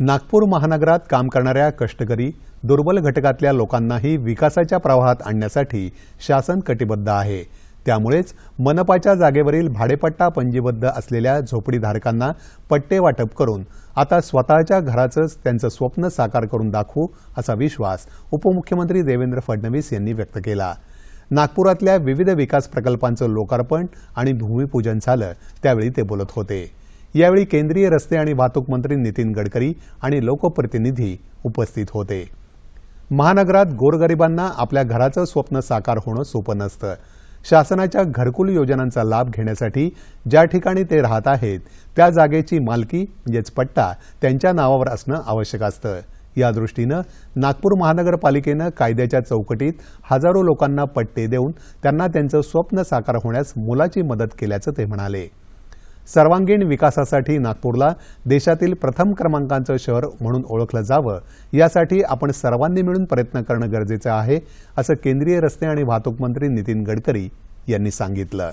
नागपूर महानगरात काम करणाऱ्या कष्टकरी दुर्बल घटकातल्या लोकांनाही विकासाच्या प्रवाहात आणण्यासाठी शासन कटिबद्ध आहे. त्यामुळेच मनपाच्या जागेवरील भाडेपट्टा पंजीबद्ध असलेल्या झोपडीधारकांना पट्टे वाटप करून आता स्वतःच्या घराचंच त्यांचं स्वप्न साकार करून दाखवू असा विश्वास उपमुख्यमंत्री देवेंद्र फडणवीस यांनी व्यक्त केला. नागपुरातल्या विविध विकास प्रकल्पांचं लोकार्पण आणि भूमिपूजन झालं त्यावेळी ते बोलत होते. यावेळी केंद्रीय रस्ते आणि वाहतूक मंत्री नितीन गडकरी आणि लोकप्रतिनिधी उपस्थित होते. महानगरात गोरगरिबांना आपल्या घराचं स्वप्न साकार होणं सोपं नसतं. शासनाच्या घरकुल योजनांचा लाभ घेण्यासाठी ज्या ठिकाणी ते राहत आहेत त्या जागेची मालकी म्हणजेच पट्टा त्यांच्या नावावर असणं आवश्यक असतं. या दृष्टीनं नागपूर महानगरपालिकेनं कायद्याच्या चौकटीत हजारो लोकांना पट्टे देऊन त्यांना त्यांचं स्वप्न साकार होण्यास मोलाची मदत केल्याचं ते म्हणाले. सर्वांगीण विकासासाठी नागपूरला देशातील प्रथम क्रमांकाचं शहर म्हणून ओळखलं जावं. यासाठी आपण सर्वांनी मिळून प्रयत्न करणं गरजेचं आहे असं केंद्रीय रस्ते आणि वाहतूक मंत्री नितीन गडकरी यांनी सांगितलं.